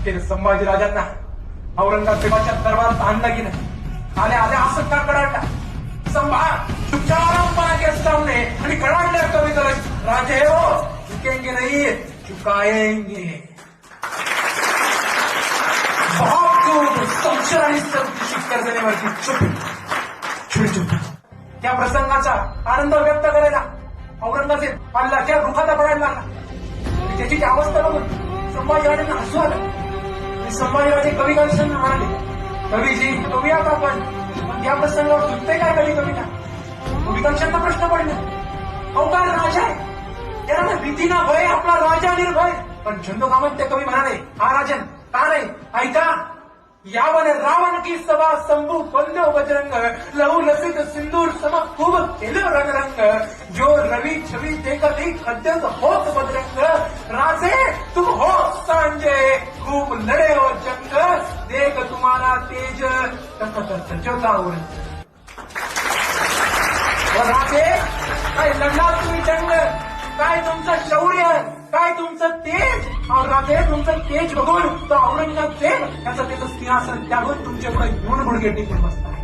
अखेर संभाजीराजांना औरंगजेबाच्या दरबारात आणलं गेलं आले आले असं का कडाडला? संभा चुपचापपणा के सामने आणि कडाडल्या कविता राजे हो चुकेंगे नाही चुकायंगे. बहुत संशय आणि संकुचित कर्जनेवरती चुप. चुप त्या प्रसंगाचा आनंद व्यक्त करायला औरंगजेब त्या रुखाचा पडायला लागला. त्याची ती अवस्था बघून संभाजीराजांना हसू आलं. संभाजीराजे कवी कवितांना म्हणाले कवीजी कवी आता आपण? पण या प्रसंगावर सुटते काय कवी कविता? कवी कवितांशांना प्रश्न पडला. हो अवकार राजा? आहे त्याला ना भीती ना भय आपला राजा निर्भय. पण छंदोकामत ते कवी म्हणाले हा राजन का नाही ऐका यावन रावण की सभा संभू बंदो बजरंग लहू लसित सिंदूर सम खूब केलो रंग जो रवि छवि देखत एक अत्यंत होत बजरंग. राजे तुम हो संजय खूप लढे तुम्हारा तेज तखत सजवता काय लढणार तुम्ही जंग काय तुमचं शौर्य? काय तुमचं तेज? अहो तुमचं तेज बघून तो औरंगजेब त्याचं त्याचं सिंहासन त्यावर तुमच्यापुढे घेऊन गुडघे टिकून बसतात